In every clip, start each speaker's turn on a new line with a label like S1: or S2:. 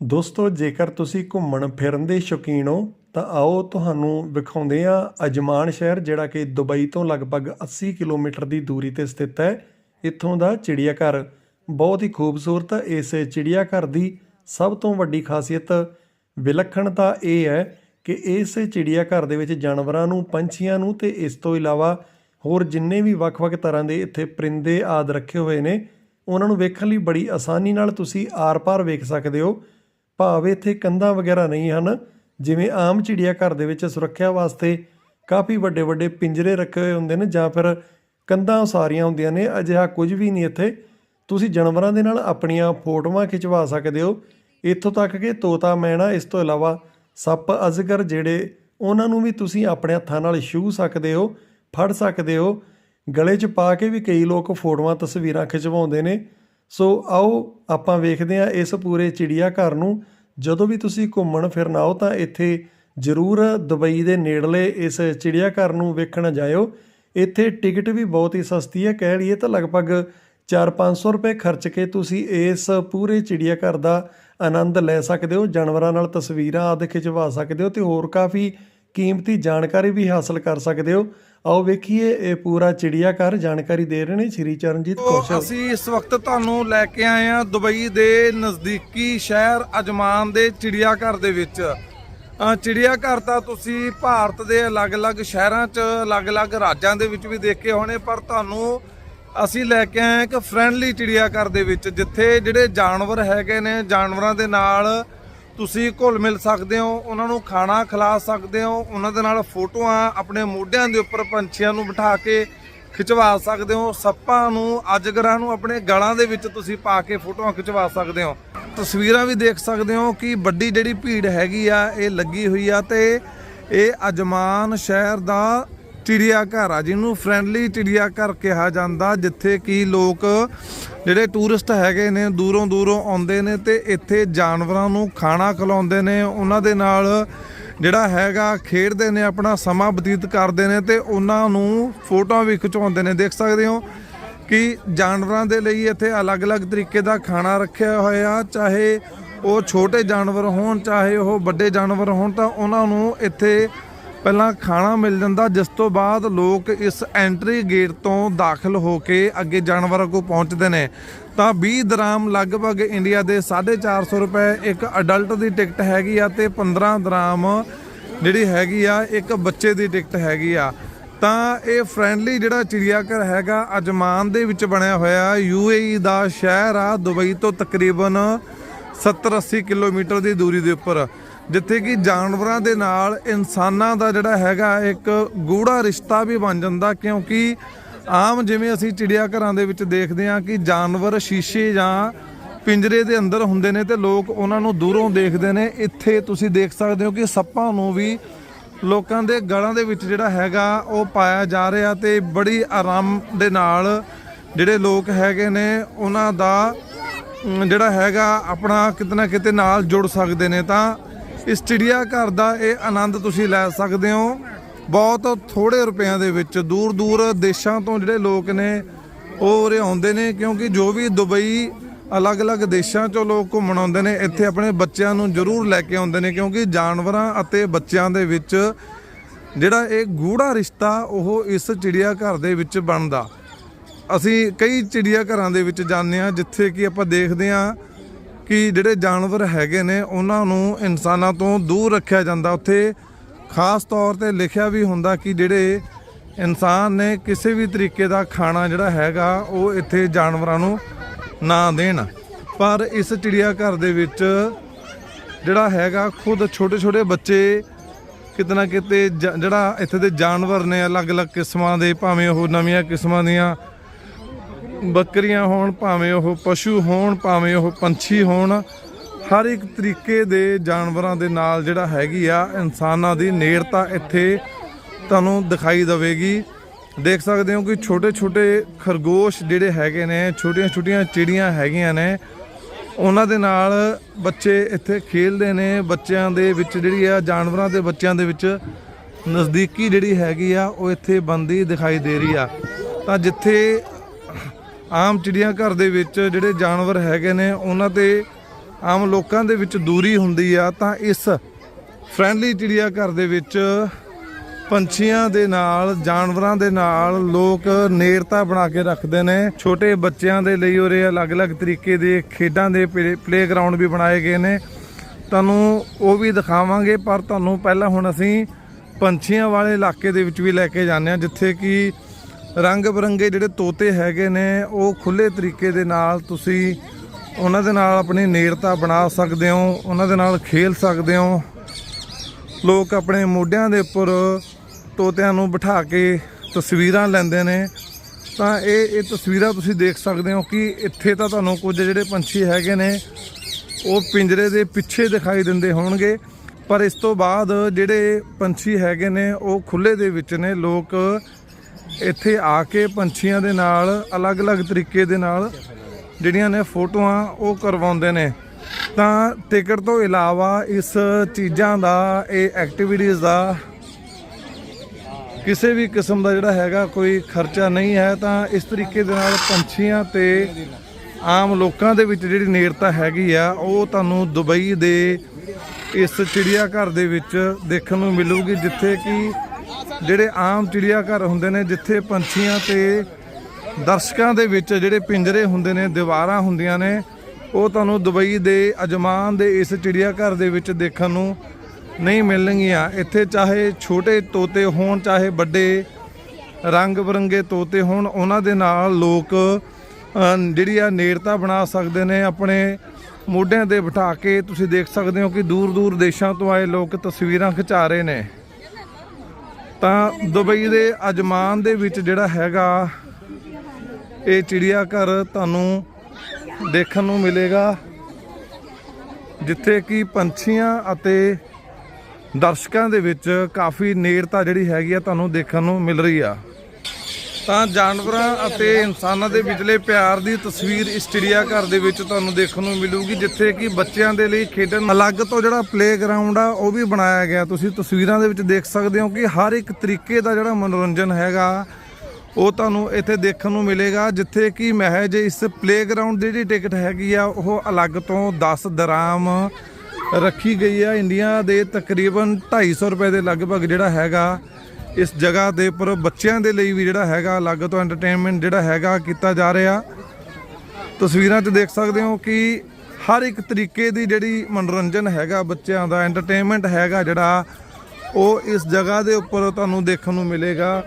S1: ਦੋਸਤੋ, ਜੇਕਰ ਤੁਸੀਂ ਘੁੰਮਣ ਫਿਰਨ ਦੇ ਸ਼ੌਕੀਨ ਹੋ, ਤਾਂ ਆਓ ਤੁਹਾਨੂੰ ਵਿਖਾਉਂਦੇ ਹਾਂ ਅਜਮਾਨ ਸ਼ਹਿਰ, ਜਿਹੜਾ ਕਿ ਦੁਬਈ ਤੋਂ ਲਗਭਗ 80 ਕਿਲੋਮੀਟਰ ਦੀ ਦੂਰੀ ਤੇ ਸਥਿਤ ਹੈ, ਇੱਥੋਂ ਦਾ ਚਿੜੀਆ ਘਰ ਬਹੁਤ ਹੀ ਖੂਬਸੂਰਤ ਇਸ ਚਿੜੀਆ ਘਰ ਦੀ ਸਭ ਤੋਂ ਵੱਡੀ ਖਾਸੀਅਤ ਵਿਲੱਖਣਤਾ ਇਹ ਹੈ ਕਿ ਇਸ ਚਿੜੀਆ ਘਰ ਦੇ ਵਿੱਚ ਜਾਨਵਰਾਂ ਨੂੰ, ਪੰਛੀਆਂ ਨੂੰ ਤੇ ਇਸ ਤੋਂ ਇਲਾਵਾ ਹੋਰ ਜਿੰਨੇ ਵੀ ਵੱਖ-ਵੱਖ ਤਰ੍ਹਾਂ ਦੇ ਇੱਥੇ ਪਰਿੰਦੇ ਆਦ ਰੱਖੇ ਹੋਏ ਨੇ, ਉਹਨਾਂ ਨੂੰ ਵੇਖਣ ਲਈ ਬੜੀ ਆਸਾਨੀ ਨਾਲ ਤੁਸੀਂ ਆਰ-ਪਾਰ ਵੇਖ ਸਕਦੇ ਹੋ। ਭਾਵ ਇੱਥੇ ਕੰਧਾਂ ਵਗੈਰਾ ਨਹੀਂ ਹਨ, ਜਿਵੇਂ ਆਮ ਚਿੜੀਆ ਘਰ ਦੇ ਵਿੱਚ ਸੁਰੱਖਿਆ ਵਾਸਤੇ ਕਾਫੀ ਵੱਡੇ ਵੱਡੇ ਪਿੰਜਰੇ ਰੱਖੇ ਹੋਏ ਹੁੰਦੇ ਨੇ ਜਾਂ ਫਿਰ ਕੰਧਾਂ ਉਸਾਰੀਆਂ ਹੁੰਦੀਆਂ ਨੇ, ਅਜਿਹਾ ਕੁਝ ਵੀ ਨਹੀਂ ਇੱਥੇ। ਤੁਸੀਂ ਜਾਨਵਰਾਂ ਦੇ ਨਾਲ ਆਪਣੀਆਂ ਫੋਟੋਆਂ ਖਿਚਵਾ ਸਕਦੇ ਹੋ। ਇੱਥੋਂ ਤੱਕ ਕਿ ਤੋਤਾ, ਮੈਣਾ, ਇਸ ਤੋਂ ਇਲਾਵਾ ਸੱਪ, ਅਜਗਰ ਜਿਹੜੇ ਉਹਨਾਂ ਨੂੰ ਵੀ ਤੁਸੀਂ ਆਪਣੇ ਹੱਥਾਂ ਨਾਲ ਛੂਹ ਸਕਦੇ ਹੋ, ਫੜ ਸਕਦੇ ਹੋ। ਗਲੇ 'ਚ ਪਾ ਕੇ ਵੀ ਕਈ ਲੋਕ ਫੋਟੋਆਂ, ਤਸਵੀਰਾਂ ਖਿਚਵਾਉਂਦੇ ਨੇ। ਸੋ ਆਓ ਆਪਾਂ ਵੇਖਦੇ ਹਾਂ ਇਸ ਪੂਰੇ ਚਿੜੀਆ ਘਰ ਨੂੰ ਜਦੋਂ ਵੀ ਤੁਸੀਂ ਘੁੰਮਣ ਫਿਰਨ ਆਓ ਤਾਂ ਇੱਥੇ ਜ਼ਰੂਰ ਦੁਬਈ ਦੇ ਨੇੜਲੇ ਇਸ ਚਿੜੀਆ ਘਰ ਨੂੰ ਵੇਖਣ ਜਾਇਓ। ਇੱਥੇ ਟਿਕਟ ਵੀ ਬਹੁਤ ਹੀ ਸਸਤੀ ਹੈ। ਕਹਿ ਲਈਏ ਤਾਂ ਲਗਭਗ 4-500 ਰੁਪਏ ਖਰਚ ਕੇ ਤੁਸੀਂ ਇਸ ਪੂਰੇ ਚਿੜੀਆ ਘਰ ਦਾ ਆਨੰਦ ਲੈ ਸਕਦੇ ਹੋ। ਜਾਨਵਰਾਂ ਨਾਲ ਤਸਵੀਰਾਂ ਆਦਿ ਖਿਚਵਾ ਸਕਦੇ ਹੋ ਤੇ ਹੋਰ ਕਾਫੀ ਕੀਮਤੀ ਜਾਣਕਾਰੀ ਵੀ ਹਾਸਲ ਕਰ ਸਕਦੇ ਹੋ। ਆਓ ਵੇਖੀਏ ਇਹ ਪੂਰਾ ਚਿੜੀਆ ਘਰ ਜਾਣਕਾਰੀ ਦੇ ਰਹੇ ਨੇ ਸ਼੍ਰੀ ਚਰਨਜੀਤ ਕੌਸ਼ਲ।
S2: ਅਸੀਂ ਇਸ ਵਕਤ ਤੁਹਾਨੂੰ ਲੈ ਕੇ ਆਏ ਹਾਂ ਦੁਬਈ ਦੇ ਨਜ਼ਦੀਕੀ ਸ਼ਹਿਰ ਅਜਮਾਨ ਦੇ ਚਿੜੀਆ ਘਰ ਦੇ ਵਿੱਚ। ਚਿੜੀਆ ਘਰ ਤਾਂ ਤੁਸੀਂ ਭਾਰਤ ਦੇ ਅਲੱਗ-ਅਲੱਗ ਸ਼ਹਿਰਾਂ 'ਚ ਅਲੱਗ-ਅਲੱਗ ਰਾਜਾਂ ਦੇ ਵਿੱਚ ਵੀ ਦੇਖੇ ਹੋਣੇ ਪਰ ਤੁਹਾਨੂੰ ਅਸੀਂ ਲੈ ਕੇ ਆਏ ਹਾਂ ਇੱਕ ਫ੍ਰੈਂਡਲੀ ਚਿੜੀਆ ਘਰ ਦੇ ਵਿੱਚ ਜਿੱਥੇ ਜਿਹੜੇ ਜਾਨਵਰ ਹੈਗੇ ਨੇ ਜਾਨਵਰਾਂ ਦੇ ਨਾਲ ਤੁਸੀਂ ਘੁਲ ਮਿਲ ਸਕਦੇ ਹੋ, ਉਹਨਾਂ ਨੂੰ ਖਾਣਾ ਖਿਲਾ ਸਕਦੇ ਹੋ, ਉਹਨਾਂ ਦੇ ਨਾਲ ਫੋਟੋਆਂ ਆਪਣੇ ਮੋਢਿਆਂ ਦੇ ਉੱਪਰ ਪੰਛੀਆਂ ਨੂੰ ਬਿਠਾ ਕੇ ਖਿਚਵਾ ਸਕਦੇ ਹੋ, ਸੱਪਾਂ ਨੂੰ, ਅਜਗਰਾਂ ਨੂੰ ਆਪਣੇ ਗਲਾਂ ਦੇ ਵਿੱਚ ਤੁਸੀਂ ਪਾ ਕੇ ਫੋਟੋਆਂ ਖਿਚਵਾ ਸਕਦੇ ਹੋ। ਤਸਵੀਰਾਂ ਵੀ ਦੇਖ ਸਕਦੇ ਹੋ ਕਿ ਵੱਡੀ ਜਿਹੜੀ ਭੀੜ ਹੈਗੀ ਆ, ਇਹ ਲੱਗੀ ਹੋਈ ਆ ਤੇ ਇਹ ਅਜਮਾਨ ਸ਼ਹਿਰ ਦਾ ਚਿੜੀਆ ਘਰ ਆ, ਜਿਹਨੂੰ ਫ੍ਰੈਂਡਲੀ ਚਿੜੀਆ ਘਰ ਕਿਹਾ ਜਾਂਦਾ, ਜਿੱਥੇ ਕਿ ਲੋਕ ਜਿਹੜੇ ਟੂਰਿਸਟ ਹੈਗੇ ਨੇ, ਦੂਰੋਂ ਦੂਰੋਂ ਆਉਂਦੇ ਨੇ ਤੇ ਇੱਥੇ ਜਾਨਵਰਾਂ ਨੂੰ ਖਾਣਾ ਖਿਲਾਉਂਦੇ ਨੇ। ਉਹਨਾਂ ਦੇ ਨਾਲ ਜਿਹੜਾ ਹੈਗਾ, ਖੇਡਦੇ ਨੇ, ਆਪਣਾ ਸਮਾਂ ਬਤੀਤ ਕਰਦੇ ਨੇ ਤੇ ਉਹਨਾਂ ਨੂੰ ਫੋਟੋਆਂ ਵੀ ਖਿਚਵਾਉਂਦੇ ਨੇ। ਦੇਖ ਸਕਦੇ ਹੋ ਕਿ ਜਾਨਵਰਾਂ ਦੇ ਲਈ ਇੱਥੇ ਅਲੱਗ-ਅਲੱਗ ਤਰੀਕੇ ਦਾ ਖਾਣਾ ਰੱਖਿਆ ਹੋਇਆ, ਚਾਹੇ ਉਹ ਛੋਟੇ ਜਾਨਵਰ ਹੋਣ, ਚਾਹੇ ਉਹ ਵੱਡੇ ਜਾਨਵਰ ਹੋਣ, ਤਾਂ ਉਹਨਾਂ ਨੂੰ ਇੱਥੇ ਪਹਿਲਾਂ ਖਾਣਾ ਮਿਲ ਜਾਂਦਾ, ਜਿਸ ਤੋਂ ਬਾਅਦ ਲੋਕ ਇਸ ਐਂਟਰੀ ਗੇਟ ਤੋਂ ਦਾਖਲ ਹੋ ਕੇ ਅੱਗੇ ਜਾਨਵਰਾਂ ਕੋਲ ਪਹੁੰਚਦੇ ਨੇ। ਤਾਂ 20 ਦਰਾਮ ਲਗਭਗ ਇੰਡੀਆ ਦੇ 450 ਰੁਪਏ ਇੱਕ ਅਡਲਟ ਦੀ ਟਿਕਟ ਹੈਗੀ ਆ ਤੇ 15 ਦਰਾਮ ਜਿਹੜੀ ਹੈਗੀ ਆ, ਇੱਕ ਬੱਚੇ ਦੀ ਟਿਕਟ ਹੈਗੀ ਆ। ਤਾਂ ਇਹ ਫ੍ਰੈਂਡਲੀ ਜਿਹੜਾ ਚਿੜੀਆਘਰ ਹੈਗਾ, ਅਜਮਾਨ ਦੇ ਵਿੱਚ ਬਣਿਆ ਹੋਇਆ ਯੂਏਈ ਦਾ ਸ਼ਹਿਰ ਆ, ਦੁਬਈ ਤੋਂ ਤਕਰੀਬਨ 70-80 ਕਿਲੋਮੀਟਰ ਦੀ ਦੂਰੀ ਦੇ ਉੱਪਰ। ਜਿੱਥੇ ਕਿ ਜਾਨਵਰਾਂ ਦੇ ਨਾਲ ਇਨਸਾਨਾਂ ਦਾ ਜਿਹੜਾ ਹੈਗਾ ਇੱਕ ਗੂੜਾ ਰਿਸ਼ਤਾ ਵੀ ਬਣ ਜਾਂਦਾ, ਕਿਉਂਕਿ ਆਮ ਜਿਵੇਂ ਅਸੀਂ ਚਿੜੀਆ ਘਰਾਂ ਦੇ ਵਿੱਚ ਦੇਖਦੇ ਹਾਂ ਕਿ ਜਾਨਵਰ ਸ਼ੀਸ਼ੇ ਜਾਂ ਪਿੰਜਰੇ ਦੇ ਅੰਦਰ ਹੁੰਦੇ ਨੇ ਤੇ ਲੋਕ ਉਹਨਾਂ ਨੂੰ ਦੂਰੋਂ ਦੇਖਦੇ ਨੇ। ਇੱਥੇ ਤੁਸੀਂ ਦੇਖ ਸਕਦੇ ਹੋ ਕਿ ਸੱਪਾਂ ਨੂੰ ਵੀ ਲੋਕਾਂ ਦੇ ਗਲਾਂ ਦੇ ਵਿੱਚ ਜਿਹੜਾ ਹੈਗਾ ਉਹ ਪਾਇਆ ਜਾ ਰਿਹਾ ਤੇ ਬੜੀ ਆਰਾਮ ਦੇ ਨਾਲ ਜਿਹੜੇ ਲੋਕ ਹੈਗੇ ਨੇ ਉਹਨਾਂ ਦਾ ਜਿਹੜਾ ਹੈਗਾ ਆਪਣਾ ਕਿਤਨਾ ਕਿਤੇ ਨਾਲ ਜੁੜ ਸਕਦੇ ਨੇ। ਤਾਂ ਇਸ ਚਿੜੀਆ ਘਰ ਦਾ ਇਹ ਆਨੰਦ ਤੁਸੀਂ ਲੈ ਸਕਦੇ ਹੋ। ਬਹੁਤ ਥੋੜੇ ਰੁਪਿਆਂ ਦੇ ਵਿੱਚ ਦੂਰ ਦੂਰ ਦੇਸ਼ਾਂ ਤੋਂ ਜਿਹੜੇ ਲੋਕ ਨੇ ਉਹ ਉਰੇ ਆਉਂਦੇ ਨੇ, ਕਿਉਂਕਿ ਜੋ ਵੀ ਦੁਬਈ ਅਲੱਗ-ਅਲੱਗ ਦੇਸ਼ਾਂ ਚੋਂ ਲੋਕ ਘੁੰਮਣ ਆਉਂਦੇ ਨੇ, ਇੱਥੇ ਆਪਣੇ ਬੱਚਿਆਂ ਨੂੰ ਜ਼ਰੂਰ ਲੈ ਕੇ ਆਉਂਦੇ ਨੇ, ਕਿਉਂਕਿ ਜਾਨਵਰਾਂ ਅਤੇ ਬੱਚਿਆਂ ਦੇ ਵਿੱਚ ਜਿਹੜਾ ਇਹ ਗੂੜਾ ਰਿਸ਼ਤਾ ਉਹ ਇਸ ਚਿੜੀਆ ਘਰ ਦੇ ਵਿੱਚ ਬਣਦਾ। ਅਸੀਂ ਕਈ ਚਿੜੀਆ ਘਰਾਂ ਦੇ ਵਿੱਚ ਜਾਂਦੇ ਆ ਜਿੱਥੇ ਕਿ ਆਪਾਂ ਦੇਖਦੇ ਆ ਕਿ ਜਿਹੜੇ ਜਾਨਵਰ ਹੈਗੇ ਨੇ, ਉਹਨਾਂ ਨੂੰ ਇਨਸਾਨਾਂ ਤੋਂ ਦੂਰ ਰੱਖਿਆ ਜਾਂਦਾ। ਉੱਥੇ ਖਾਸ ਤੌਰ ਤੇ ਲਿਖਿਆ ਵੀ ਹੁੰਦਾ ਕਿ ਜਿਹੜੇ ਇਨਸਾਨ ਨੇ ਕਿਸੇ ਵੀ ਤਰੀਕੇ ਦਾ ਖਾਣਾ ਜਿਹੜਾ ਹੈਗਾ, ਉਹ ਇੱਥੇ ਜਾਨਵਰਾਂ ਨੂੰ ਨਾ ਦੇਣ। ਪਰ ਇਸ ਚਿੜੀਆ ਘਰ ਦੇ ਵਿੱਚ ਜਿਹੜਾ ਹੈਗਾ, ਖੁਦ ਛੋਟੇ ਛੋਟੇ ਬੱਚੇ ਕਿਤਨਾ ਕਿਤੇ ਜ- ਜਿਹੜਾ ਇੱਥੇ ਦੇ ਜਾਨਵਰ ਨੇ, ਅਲੱਗ-ਅਲੱਗ ਕਿਸਮਾਂ ਦੇ, ਭਾਵੇਂ ਉਹ ਨਵੀਆਂ ਕਿਸਮਾਂ ਦੀਆਂ ਬੱਕਰੀਆਂ ਹੋਣ, ਭਾਵੇਂ ਉਹ ਪਸ਼ੂ ਹੋਣ, ਭਾਵੇਂ ਉਹ ਪੰਛੀ ਹੋਣ, ਹਰ ਇੱਕ ਤਰੀਕੇ ਦੇ ਜਾਨਵਰਾਂ ਦੇ ਨਾਲ ਜਿਹੜਾ ਹੈਗੀ ਆ, ਇਨਸਾਨਾਂ ਦੀ ਨੇੜਤਾ ਇੱਥੇ ਤੁਹਾਨੂੰ ਦਿਖਾਈ ਦੇਵੇਗੀ। ਦੇਖ ਸਕਦੇ ਹੋ ਕਿ ਛੋਟੇ ਛੋਟੇ ਖਰਗੋਸ਼ ਜਿਹੜੇ ਹੈਗੇ ਨੇ ਛੋਟੀਆਂ ਛੋਟੀਆਂ ਚਿੜੀਆਂ ਹੈਗੀਆਂ ਨੇ, ਉਹਨਾਂ ਦੇ ਨਾਲ ਬੱਚੇ ਇੱਥੇ ਖੇਡਦੇ ਨੇ। ਬੱਚਿਆਂ ਦੇ ਵਿੱਚ ਜਿਹੜੀ ਆ, ਜਾਨਵਰਾਂ ਦੇ ਬੱਚਿਆਂ ਦੇ ਵਿੱਚ ਨਜ਼ਦੀਕੀ ਜਿਹੜੀ ਹੈਗੀ ਆ, ਉਹ ਇੱਥੇ ਬੰਦੀ ਦਿਖਾਈ ਦੇ ਰਹੀ ਆ। ਤਾਂ ਜਿੱਥੇ ਆਮ ਚਿੜੀਆਂ ਘਰ ਦੇ ਵਿੱਚ ਜਿਹੜੇ ਜਾਨਵਰ ਹੈਗੇ ਨੇ, ਉਹਨਾਂ ਤੇ ਆਮ ਲੋਕਾਂ ਦੇ ਵਿੱਚ ਦੂਰੀ ਹੁੰਦੀ ਆ, ਤਾਂ ਇਸ ਫ੍ਰੈਂਡਲੀ ਚਿੜੀਆ ਘਰ ਦੇ ਵਿੱਚ ਪੰਛੀਆਂ ਦੇ ਨਾਲ, ਜਾਨਵਰਾਂ ਦੇ ਨਾਲ ਲੋਕ ਨੇੜਤਾ ਬਣਾ ਕੇ ਰੱਖਦੇ ਨੇ। ਛੋਟੇ ਬੱਚਿਆਂ ਦੇ ਲਈ ਉਰੇ ਅਲੱਗ-ਅਲੱਗ ਤਰੀਕੇ ਦੇ ਖੇਡਾਂ ਦੇ ਪਲੇਗਰਾਉਂਡ ਵੀ ਬਣਾਏ ਗਏ ਨੇ। ਤੁਹਾਨੂੰ ਉਹ ਵੀ ਦਿਖਾਵਾਂਗੇ, ਪਰ ਤੁਹਾਨੂੰ ਪਹਿਲਾਂ ਹੁਣ ਅਸੀਂ ਪੰਛੀਆਂ ਵਾਲੇ ਇਲਾਕੇ ਦੇ ਵਿੱਚ ਵੀ ਲੈ ਕੇ ਜਾਂਦੇ ਹਾਂ, ਜਿੱਥੇ ਕਿ ਰੰਗ ਬਰੰਗੇ ਜਿਹੜੇ ਤੋਤੇ ਹੈਗੇ ਨੇ, ਉਹ ਖੁੱਲੇ ਤਰੀਕੇ ਦੇ ਨਾਲ ਤੁਸੀਂ ਉਹਨਾਂ ਦੇ ਨਾਲ ਆਪਣੀ ਨੇੜਤਾ ਬਣਾ ਸਕਦੇ ਹੋ, ਉਹਨਾਂ ਦੇ ਨਾਲ ਖੇਲ ਸਕਦੇ ਹੋ। ਲੋਕ ਆਪਣੇ ਮੋਢਿਆਂ ਦੇ ਉੱਪਰ ਤੋਤਿਆਂ ਨੂੰ ਬਿਠਾ ਕੇ ਤਸਵੀਰਾਂ ਲੈਂਦੇ ਨੇ। ਤਾਂ ਇਹ ਇਹ ਤਸਵੀਰਾਂ ਤੁਸੀਂ ਦੇਖ ਸਕਦੇ ਹੋ ਕਿ ਇੱਥੇ ਤਾਂ ਤੁਹਾਨੂੰ ਕੁਝ ਜਿਹੜੇ ਪੰਛੀ ਹੈਗੇ ਨੇ, ਉਹ ਪਿੰਜਰੇ ਦੇ ਪਿੱਛੇ ਦਿਖਾਈ ਦਿੰਦੇ ਹੋਣਗੇ। ਪਰ ਇਸ ਤੋਂ ਬਾਅਦ ਜਿਹੜੇ ਪੰਛੀ ਹੈਗੇ ਨੇ, ਉਹ ਖੁੱਲੇ ਦੇ ਵਿੱਚ ਨੇ। ਲੋਕ ਇੱਥੇ ਆ ਕੇ ਪੰਛੀਆਂ ਦੇ ਨਾਲ, ਅਲੱਗ-ਅਲੱਗ ਤਰੀਕੇ ਦੇ ਨਾਲ ਜਿਹੜੀਆਂ ਨੇ ਫੋਟੋਆਂ ਉਹ ਕਰਵਾਉਂਦੇ ਨੇ। ਤਾਂ ਟਿਕਟ ਤੋਂ ਇਲਾਵਾ ਇਸ ਚੀਜ਼ਾਂ ਦਾ, ਇਹ ਐਕਟੀਵਿਟੀਜ਼ ਦਾ ਕਿਸੇ ਵੀ ਕਿਸਮ ਦਾ ਜਿਹੜਾ ਹੈਗਾ ਕੋਈ ਖਰਚਾ ਨਹੀਂ ਹੈ, ਤਾਂ ਇਸ ਤਰੀਕੇ ਦੇ ਨਾਲ ਪੰਛੀਆਂ ਤੇ ਆਮ ਲੋਕਾਂ ਦੇ ਵਿੱਚ ਜਿਹੜੀ ਨੇੜਤਾ ਹੈਗੀ ਆ, ਉਹ ਤੁਹਾਨੂੰ ਦੁਬਈ ਦੇ ਇਸ ਚਿੜੀਆ ਘਰ ਦੇ ਵਿੱਚ ਦੇਖਣ ਨੂੰ ਮਿਲੂਗੀ, ਜਿੱਥੇ ਕਿ ਜਿਹੜੇ ਆਮ ਚਿੜੀਆ ਘਰ ਹੁੰਦੇ ਨੇ, ਜਿੱਥੇ ਪੰਛੀਆਂ ਤੇ ਦਰਸ਼ਕਾਂ ਦੇ ਵਿੱਚ ਜਿਹੜੇ ਪਿੰਜਰੇ ਹੁੰਦੇ ਨੇ, ਦੀਵਾਰਾਂ ਹੁੰਦੀਆਂ ਨੇ, ਉਹ ਤੁਹਾਨੂੰ ਦੁਬਈ ਦੇ ਅਜਮਾਨ ਦੇ ਇਸ ਚਿੜੀਆ ਘਰ ਦੇ ਵਿੱਚ ਦੇਖਣ ਨੂੰ ਨਹੀਂ ਮਿਲਣਗੀਆਂ। ਇੱਥੇ ਚਾਹੇ ਛੋਟੇ ਤੋਤੇ ਹੋਣ, ਚਾਹੇ ਵੱਡੇ ਰੰਗ ਬਰੰਗੇ ਤੋਤੇ ਹੋਣ, ਉਹਨਾਂ ਦੇ ਨਾਲ ਲੋਕ ਜਿਹੜੀ ਆ ਨੇੜਤਾ ਬਣਾ ਸਕਦੇ ਨੇ, ਆਪਣੇ ਮੋਢਿਆਂ ਤੇ ਬਿਠਾ ਕੇ ਤੁਸੀਂ ਦੇਖ ਸਕਦੇ ਹੋ ਕਿ ਦੂਰ ਦੂਰ ਦੇਸ਼ਾਂ ਤੋਂ ਆਏ ਲੋਕ ਤਸਵੀਰਾਂ ਖਿਚਾ ਰਹੇ ਨੇ। ਤਾਂ ਦੁਬਈ ਦੇ ਅਜਮਾਨ ਦੇ ਵਿੱਚ ਜਿਹੜਾ ਹੈਗਾ, ਇਹ ਚਿੜੀਆ ਘਰ ਤੁਹਾਨੂੰ ਦੇਖਣ ਨੂੰ ਮਿਲੇਗਾ, ਜਿੱਥੇ ਕਿ ਪੰਛੀਆਂ ਅਤੇ ਦਰਸ਼ਕਾਂ ਦੇ ਵਿੱਚ ਕਾਫੀ ਨੇੜਤਾ ਜਿਹੜੀ ਹੈਗੀ ਆ ਤੁਹਾਨੂੰ ਦੇਖਣ ਨੂੰ ਮਿਲ ਰਹੀ ਆ। ਤਾਂ ਜਾਨਵਰਾਂ ਅਤੇ ਇਨਸਾਨਾਂ ਦੇ ਵਿਚਲੇ ਪਿਆਰ ਦੀ ਤਸਵੀਰ ਇਸ ਚਿੜੀਆ ਘਰ ਦੇ ਵਿੱਚ ਤੁਹਾਨੂੰ ਦੇਖਣ ਨੂੰ ਮਿਲੂਗੀ, ਜਿੱਥੇ ਕਿ ਬੱਚਿਆਂ ਦੇ ਲਈ ਖੇਡਣ ਅਲੱਗ ਤੋਂ ਜਿਹੜਾ ਪਲੇਗਰਾਉਂਡ ਆ, ਉਹ ਵੀ ਬਣਾਇਆ ਗਿਆ। ਤੁਸੀਂ ਤਸਵੀਰਾਂ ਦੇ ਵਿੱਚ ਦੇਖ ਸਕਦੇ ਹੋ ਕਿ ਹਰ ਇੱਕ ਤਰੀਕੇ ਦਾ ਜਿਹੜਾ ਮਨੋਰੰਜਨ ਹੈਗਾ, ਉਹ ਤੁਹਾਨੂੰ ਇੱਥੇ ਦੇਖਣ ਨੂੰ ਮਿਲੇਗਾ, ਜਿੱਥੇ ਕਿ ਮਹਿਜ ਇਸ ਪਲੇਗਰਾਉਂਡ ਦੀ ਜਿਹੜੀ ਟਿਕਟ ਹੈਗੀ ਆ, ਉਹ ਅਲੱਗ ਤੋਂ 10 ਦਰਾਮ ਰੱਖੀ ਗਈ ਆ। ਇੰਡੀਆ ਦੇ ਤਕਰੀਬਨ 250 ਰੁਪਏ ਦੇ ਲਗਭਗ ਜਿਹੜਾ ਹੈਗਾ ਇਸ ਜਗ੍ਹਾ ਦੇ ਉੱਪਰ ਬੱਚਿਆਂ ਦੇ ਲਈ ਵੀ ਜਿਹੜਾ ਹੈਗਾ ਅਲੱਗ ਤੋਂ ਐਂਟਰਟੇਨਮੈਂਟ ਜਿਹੜਾ ਹੈਗਾ ਕੀਤਾ ਜਾ ਰਿਹਾ। ਤਸਵੀਰਾਂ 'ਚ ਦੇਖ ਸਕਦੇ ਹੋ ਕਿ ਹਰ ਇੱਕ ਤਰੀਕੇ ਦੀ ਜਿਹੜੀ ਮਨੋਰੰਜਨ ਹੈਗਾ ਬੱਚਿਆਂ ਦਾ ਐਂਟਰਟੇਨਮੈਂਟ ਹੈਗਾ ਜਿਹੜਾ, ਉਹ ਇਸ ਜਗ੍ਹਾ ਦੇ ਉੱਪਰ ਤੁਹਾਨੂੰ ਦੇਖਣ ਨੂੰ ਮਿਲੇਗਾ।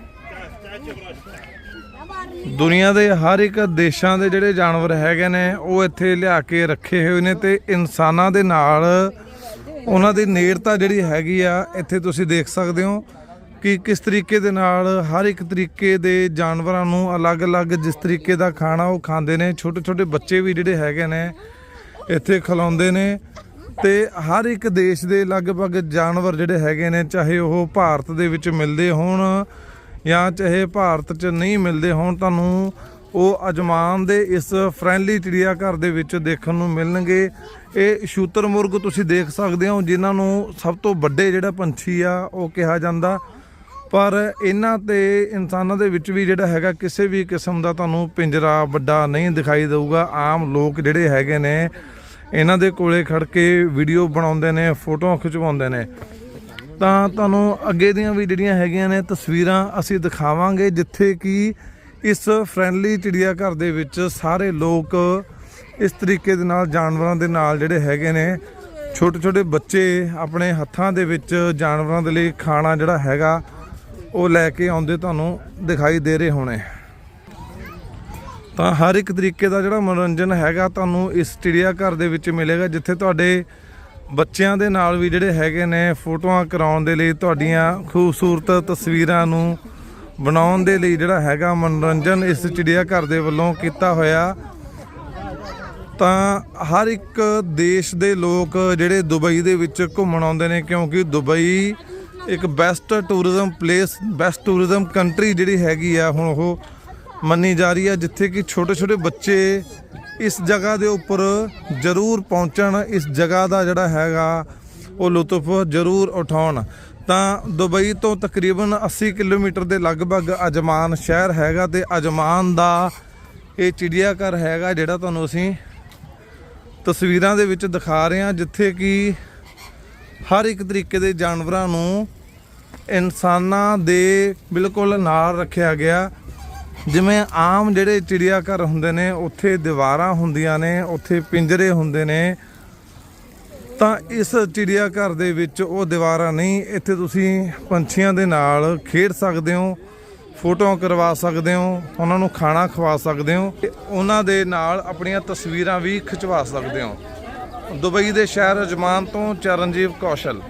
S2: ਦੁਨੀਆ ਦੇ ਹਰ ਇੱਕ ਦੇਸ਼ਾਂ ਦੇ ਜਿਹੜੇ ਜਾਨਵਰ ਹੈਗੇ ਨੇ, ਉਹ ਇੱਥੇ ਲਿਆ ਕੇ ਰੱਖੇ ਹੋਏ ਨੇ ਤੇ ਇਨਸਾਨਾਂ ਦੇ ਨਾਲ ਉਹਨਾਂ ਦੀ ਨੇੜਤਾ ਜਿਹੜੀ ਹੈਗੀ ਆ, ਇੱਥੇ ਤੁਸੀਂ ਦੇਖ ਸਕਦੇ ਹੋ। ਕਿ ਕਿਸ ਤਰੀਕੇ ਦੇ ਨਾਲ ਹਰ ਇੱਕ ਤਰੀਕੇ ਦੇ ਜਾਨਵਰਾਂ ਨੂੰ ਅਲੱਗ-ਅਲੱਗ ਜਿਸ ਤਰੀਕੇ ਦਾ ਖਾਣਾ ਉਹ ਖਾਂਦੇ ਨੇ, ਛੋਟੇ-ਛੋਟੇ ਬੱਚੇ ਵੀ ਜਿਹੜੇ ਹੈਗੇ ਨੇ, ਇੱਥੇ ਖਿਲਾਉਂਦੇ ਨੇ ਤੇ ਹਰ ਇੱਕ ਦੇਸ਼ ਦੇ ਲਗਭਗ ਜਾਨਵਰ ਜਿਹੜੇ ਹੈਗੇ ਨੇ, ਚਾਹੇ ਉਹ ਭਾਰਤ ਦੇ ਵਿੱਚ ਮਿਲਦੇ ਹੋਣ ਜਾਂ ਚਾਹੇ ਭਾਰਤ 'ਚ ਨਹੀਂ ਮਿਲਦੇ ਹੋਣ, ਤੁਹਾਨੂੰ ਉਹ ਅਜਮਾਨ ਦੇ ਇਸ ਫ੍ਰੈਂਡਲੀ ਚਿੜੀਆ ਘਰ ਦੇ ਵਿੱਚ ਦੇਖਣ ਨੂੰ ਮਿਲਣਗੇ। ਇਹ ਸ਼ੂਤਰ ਮੁਰਗ ਤੁਸੀਂ ਦੇਖ ਸਕਦੇ ਹੋ, ਜਿਨ੍ਹਾਂ ਨੂੰ ਸਭ ਤੋਂ ਵੱਡੇ ਜਿਹੜਾ ਪੰਛੀ ਆ, ਉਹ ਕਿਹਾ ਜਾਂਦਾ। ਪਰ ਇਹਨਾਂ ਤੇ ਇਨਸਾਨਾਂ ਦੇ ਵਿੱਚ ਵੀ ਜਿਹੜਾ ਹੈਗਾ ਕਿਸੇ ਵੀ ਕਿਸਮ ਦਾ ਤੁਹਾਨੂੰ ਪਿੰਜਰਾ ਵੱਡਾ ਨਹੀਂ ਦਿਖਾਈ ਦੇਊਗਾ। ਆਮ ਲੋਕ ਜਿਹੜੇ ਹੈਗੇ ਨੇ, ਇਹਨਾਂ ਦੇ ਕੋਲੇ ਖੜ ਕੇ ਵੀਡੀਓ ਬਣਾਉਂਦੇ ਨੇ, ਫੋਟੋਆਂ ਖਿਚਵਾਉਂਦੇ ਨੇ। ਤਾਂ ਤੁਹਾਨੂੰ ਅੱਗੇ ਦੀਆਂ ਵੀ ਜਿਹੜੀਆਂ ਹੈਗੀਆਂ ਨੇ ਤਸਵੀਰਾਂ ਅਸੀਂ ਦਿਖਾਵਾਂਗੇ, ਜਿੱਥੇ ਕਿ ਇਸ ਫ੍ਰੈਂਡਲੀ ਚਿੜੀਆ ਘਰ ਦੇ ਵਿੱਚ ਸਾਰੇ ਲੋਕ ਇਸ ਤਰੀਕੇ ਦੇ ਨਾਲ ਜਾਨਵਰਾਂ ਦੇ ਨਾਲ ਜਿਹੜੇ ਹੈਗੇ ਨੇ ਛੋਟੇ ਛੋਟੇ ਬੱਚੇ ਆਪਣੇ ਹੱਥਾਂ ਦੇ ਵਿੱਚ ਜਾਨਵਰਾਂ ਦੇ ਲਈ ਖਾਣਾ ਜਿਹੜਾ ਹੈਗਾ ਉਹ ਲੈ ਕੇ ਆਉਂਦੇ ਤੁਹਾਨੂੰ ਦਿਖਾਈ ਦੇ ਰਹੇ ਹੋਣੇ। ਤਾਂ ਹਰ ਇੱਕ ਤਰੀਕੇ ਦਾ ਜਿਹੜਾ ਮਨੋਰੰਜਨ ਹੈਗਾ ਤੁਹਾਨੂੰ ਇਸ ਚਿੜੀਆ ਘਰ ਦੇ ਵਿੱਚ ਮਿਲੇਗਾ, ਜਿੱਥੇ ਤੁਹਾਡੇ ਬੱਚਿਆਂ ਦੇ ਨਾਲ ਵੀ ਜਿਹੜੇ ਹੈਗੇ ਨੇ ਫੋਟੋਆਂ ਕਰਾਉਣ ਦੇ ਲਈ, ਤੁਹਾਡੀਆਂ ਖੂਬਸੂਰਤ ਤਸਵੀਰਾਂ ਨੂੰ ਬਣਾਉਣ ਦੇ ਲਈ ਜਿਹੜਾ ਹੈਗਾ ਮਨੋਰੰਜਨ ਇਸ ਚਿੜੀਆ ਘਰ ਦੇ ਵੱਲੋਂ ਕੀਤਾ ਹੋਇਆ। ਤਾਂ ਹਰ ਇੱਕ ਦੇਸ਼ ਦੇ ਲੋਕ ਜਿਹੜੇ ਦੁਬਈ ਦੇ ਵਿੱਚ ਘੁੰਮਣ ਆਉਂਦੇ ਨੇ, ਕਿਉਂਕਿ ਦੁਬਈ ਇੱਕ best tourism place best tourism country ਜਿਹੜੀ ਹੈਗੀ ਆ, ਹੁਣ ਉਹ ਮੰਨੀ ਜਾ ਰਹੀ ਆ, ਜਿੱਥੇ ਕਿ ਛੋਟੇ ਛੋਟੇ ਬੱਚੇ ਇਸ ਜਗ੍ਹਾ ਦੇ ਉੱਪਰ ਜ਼ਰੂਰ ਪਹੁੰਚਣ, ਇਸ ਜਗ੍ਹਾ ਦਾ ਜਿਹੜਾ ਹੈਗਾ, ਉਹ ਲੁਤਫ ਜ਼ਰੂਰ ਉਠਾਉਣ। ਤਾਂ ਦੁਬਈ ਤੋਂ ਤਕਰੀਬਨ 80 ਕਿਲੋਮੀਟਰ ਦੇ ਲਗਭਗ ਅਜਮਾਨ ਸ਼ਹਿਰ ਹੈਗਾ ਤੇ ਅਜਮਾਨ ਦਾ ਇਹ ਚਿੜੀਆ ਘਰ ਹੈਗਾ, ਜਿਹੜਾ ਤੁਹਾਨੂੰ ਅਸੀਂ ਤਸਵੀਰਾਂ ਦੇ ਵਿੱਚ ਦਿਖਾ ਰਹੇ ਹਾਂ, ਜਿੱਥੇ ਕਿ ਹਰ ਇੱਕ ਤਰੀਕੇ ਦੇ ਜਾਨਵਰਾਂ ਨੂੰ ਇਨਸਾਨਾਂ ਦੇ ਬਿਲਕੁਲ ਨਾਲ ਰੱਖਿਆ ਗਿਆ। ਜਿਵੇਂ ਆਮ ਜਿਹੜੇ ਚਿੜੀਆ ਘਰ ਹੁੰਦੇ ਨੇ, ਉੱਥੇ ਦੀਵਾਰਾਂ ਹੁੰਦੀਆਂ ਨੇ, ਉੱਥੇ ਪਿੰਜਰੇ ਹੁੰਦੇ ਨੇ, ਤਾਂ ਇਸ ਚਿੜੀਆ ਘਰ ਦੇ ਵਿੱਚ ਉਹ ਦੀਵਾਰਾਂ ਨਹੀਂ, ਇੱਥੇ ਤੁਸੀਂ ਪੰਛੀਆਂ ਦੇ ਨਾਲ ਖੇਡ ਸਕਦੇ ਹੋ, ਫੋਟੋਆਂ ਕਰਵਾ ਸਕਦੇ ਹੋ, ਉਹਨਾਂ ਨੂੰ ਖਾਣਾ ਖਵਾ ਸਕਦੇ ਹੋ, ਤੇ ਉਹਨਾਂ ਦੇ ਨਾਲ ਆਪਣੀਆਂ ਤਸਵੀਰਾਂ ਵੀ ਖਿਚਵਾ ਸਕਦੇ ਹੋ। ਦੁਬਈ ਦੇ ਸ਼ਹਿਰ ਅਜਮਾਨ ਤੋਂ ਚਰਨਜੀਵ ਕੌਸ਼ਲ।